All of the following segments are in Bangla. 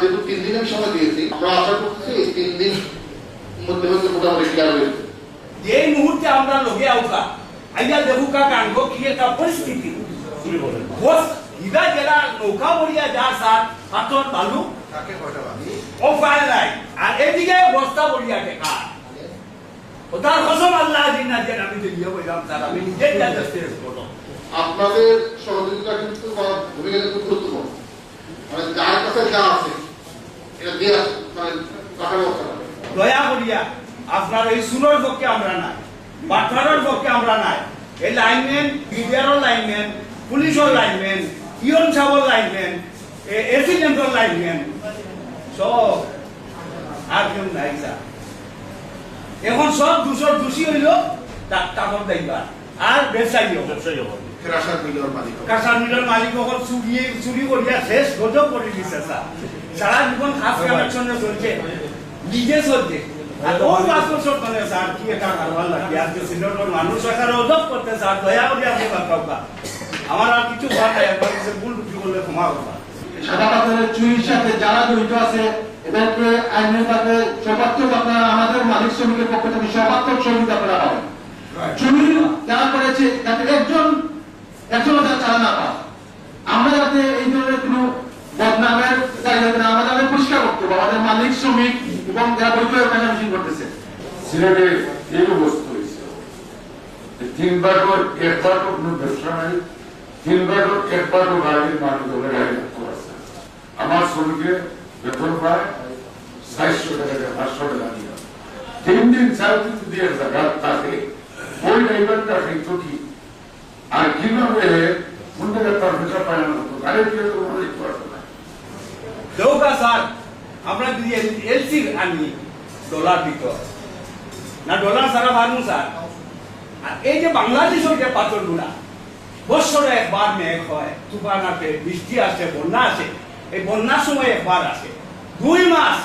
যেহেতু তিন দিন আমি সময় দিয়েছি আমরা আশা করছি এই তিন দিন মধ্যে হয়তো মোটামুটি ক্লিয়ার হয়ে যাবে। যে মুহূর্তে আমরা লগে আউকা। আইয়া কানব কি একটা পরিস্থিতি। বস ইদা যারা নৌকা বলিয়া যা স্যার পাথর বালু। ও পায় নাই আর এদিকে বস্তা বলিয়া টেকা তার কসম আল্লাহ যে আমি যে ইয়ে বললাম স্যার আমি নিজে যাতে শেষ আপনাদের সহযোগিতা কিন্তু বা ভূমিকা কিন্তু গুরুত্বপূর্ণ। মানে যার কাছে যা আছে এটা দিয়ে মানে ব্যবস্থা দয়া করিয়া আপনার এই সুরের পক্ষে আমরা নাই বাট্টারের পক্ষে আমরা নাই। এই লাইনম্যান বিডিআরও লাইনম্যান পুলিশের লাইনম্যান ইয়ন সাহেবের লাইনম্যান এসিডেন্টের লাইনম্যান সব আর কেউ নাই স্যার। এখন সব দুশোর দোষী হইল টাকার দাইবা আর ব্যবসায়ী হল ফেরাসার মিলের মালিক কাঁচা মিলের মালিক চুরি চুরি করিয়া শেষ গজব করে দিছে স্যার। সারা জীবন খাস কানেকশনে চলছে। নিজে চলছে। আর ওর পাঁচ বছর ধরে স্যার কি একটা কারবার লাগে আজকে সিলেটের মানুষ এখানে অজব করতে স্যার। দয়া করে আপনি বাঁচাওকা আমার আর কিছু ভাব নাই একবার এসে ভুল টুটি করলে ক্ষমা করবা সাদা পাথরের চুরির সাথে যারা জড়িত আছে এদেরকে আইনের সাথে সর্বাত্মক আপনারা আমাদের মালিক শ্রমিকের পক্ষ থেকে সর্বাত্মক সহযোগিতা চুরি যারা করেছে একজন একজন যাতে চালা না পায় আমরা যাতে এই ধরনের কোনো বদনামের জায়গা যাতে না আমাদের আগে পরিষ্কার করতে হবে আমাদের মালিক শ্রমিক এবং যারা মেশিন করতেছে। সিলেটে এই অবস্থা হয়েছে। ভাগও কোনো ব্যবসা নাই মানুষ ধরে গাড়ি আমার শ্রমিকের বেতন পায় চারশো টাকা পাঁচশো টাকা দিয়ে। তিন দিন চার দিন দিয়ে থাকে ওই ড্রাইভারটা কিন্তু কি আর কীভাবে কোন জায়গায় তার পায় না তো গাড়ি দিয়ে তো কোনো দেখতে না। আমরা যদি এলসি আনি ডলার দিত। না ডলার সারা বানু স্যার। আর এই যে বাংলাদেশের যে পাথরগুলা, বছরে একবার মেঘ হয়, তুফান আসে, বৃষ্টি আসে, বন্যা আসে, এই বন্যার সময় একবার আসে। দুই মাস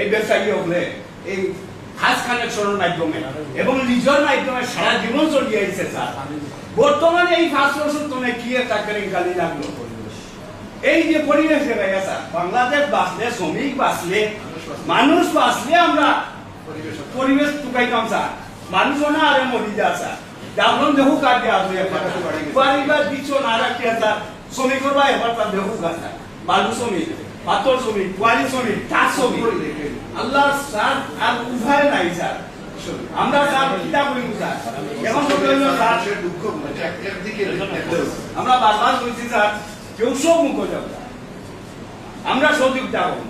এই ব্যবসায়ী হলে এই খাস কানেকশনের মাধ্যমে এবং নিজের মাধ্যমে সারা জীবন চলিয়ে আইছে, স্যার। বর্তমানে এই পাঁচ বছর তুমি কি একটা কেলেঙ্কারি লাগল? এই যে পরিবেশ হয়ে গেছে বাংলাদেশ বাঁচলে শ্রমিক বাঁচলে মানুষ বাঁচলে আমরা পরিবেশ টুকাইতাম স্যার মানুষ না আরে মরি যা স্যার যেমন দেহু কাট দেওয়া হয়ে পরিবার বিছন আর একটা স্যার শ্রমিকর বা এবার তার কাট স্যার বালু শ্রমিক পাথর শ্রমিক কোয়ারি শ্রমিক শ্রমিক। আল্লাহ স্যার আর উভয় নাই স্যার। আমরা স্যার কিতা করি স্যার? এখন স্যার। দুঃখ আমরা বারবার বলছি স্যার কেউ সব মুখ আমরা সহযোগিতা করব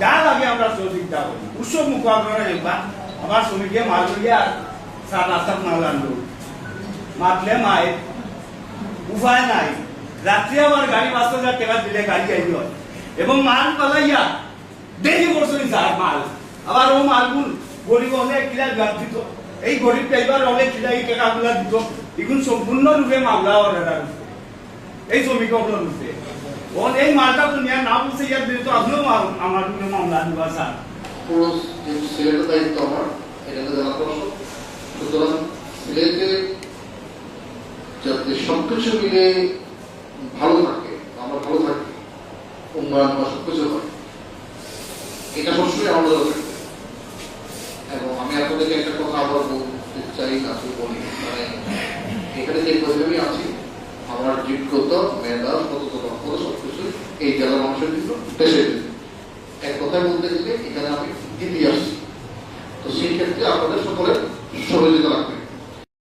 যা লাগে আমরা সহযোগিতা করব উৎসব মুখ আপনারা দেখবা, আমার শ্রমিকে মাল লইয়া স্যার রাস্তাত মাল আনলো। মাতলে মায় উপায় নাই। রাত্রে আবার গাড়ি পাঁচ হাজার টাকা দিলে গাড়ি আইল। এবং মাল পালাইয়া দেরি করছেন স্যার মাল। আবার ও মালগুলো গরিব অনেক কিলা ব্যাপ দিত। এই গরিব টাইবার অনেক কিলা এই টাকাগুলা দিত। এগুলো সম্পূর্ণরূপে মামলা অর্ডার এই রূপে ওন এই মালটা তো নিয়ে না বলছে, ইয়ার বিরুদ্ধে আপনিও আমার বিরুদ্ধে মামলা দিবা, স্যার। যাতে সবকিছু মিলে ভালো থাকে আমরা ভালো থাকি, উন্নয়ন বা সবকিছু হয়, এটা সবসময় আমাদের থাকবে। এবং আমি আপনাদেরকে একটা কথা আবার বলতে চাই না বলি মানে এখানে যে আছি আমার যোগ্যতা মেধা সততা সব সবকিছু এই জেলার মানুষের কিন্তু বেছে এক কথায় বলতে গেলে এখানে আমি দিদি আসছি তো সেই ক্ষেত্রে আপনাদের সকলের সহযোগিতা লাগবে।